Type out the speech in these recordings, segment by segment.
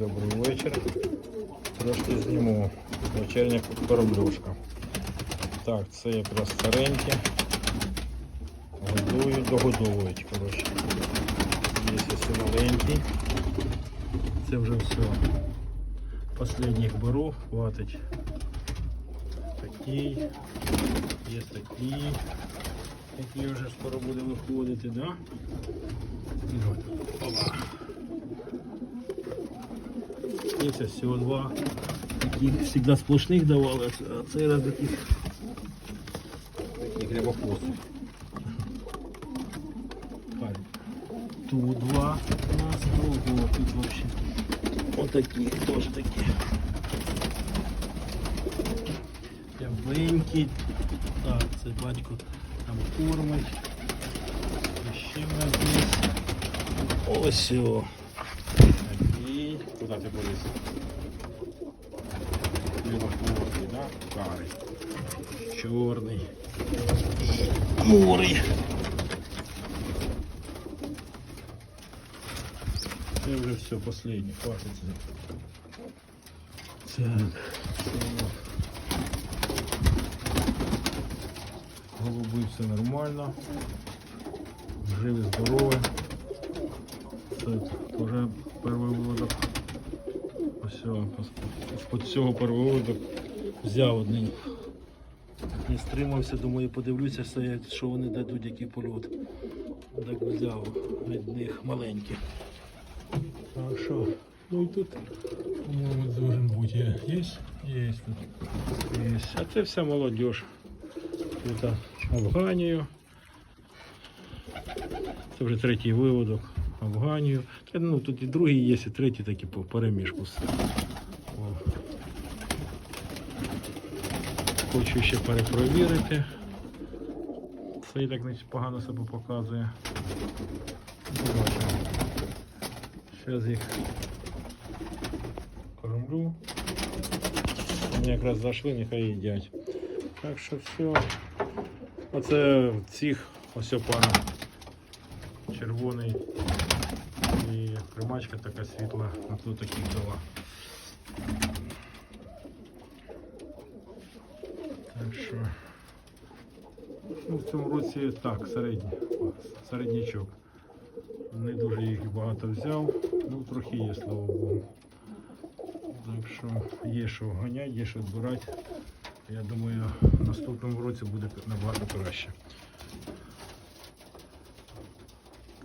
Добрий вечір. Трошки зніму вечірня кормлюшка. Так, це якраз старенькі. Годують, догодовують, коротше. Є маленький. Це вже все. Последніх беру, хватить. Такий. Є такий. Який вже скоро буде виходити, да? Опа. Є це всього два. Таких завжди сплошних давали, а це- а цей раз таких таких рябохвостів. Так. Тут два у нас ого, тут вообще. Отакі, теж такі. Рябенькі. Так, це батько там кормить. І ще в нас є. Ось о. Такий. Куди ти поліз? Білохвостий, да? Карий. Чорний. Мурий. Це вже все, последнє, хватить. Так. Голуби все нормально. Живі, здорові. Це вже перший виводок. Ось з-під цього перший взяв один. Не стримався, думаю, подивлюся, все, що вони дадуть, який польот. Так взяв від них маленький. Так що, ну і тут, по-моєму, должен бути. Є? Є тут. Є. А це вся молодіж. Тут Афганію. Це вже третій виводок. Афганію. Ну, тут і другий є, і третій такі по переміжку. Хочу ще перепровірити. Це так значить, погано себе показує. Зараз їх кормлю. Вони якраз зайшли, нехай їдять. Так що все. Оце цих ось пана червоний примачка така світла, а то таких дала. Так що ну, в цьому році так, середній, середнячок. Не дуже їх багато взяв, ну трохи є, слава Богу. Так що є що ганяти, є що збирати. Я думаю, в наступному році буде набагато краще.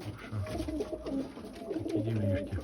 Так що Gideyim yürüyüşte.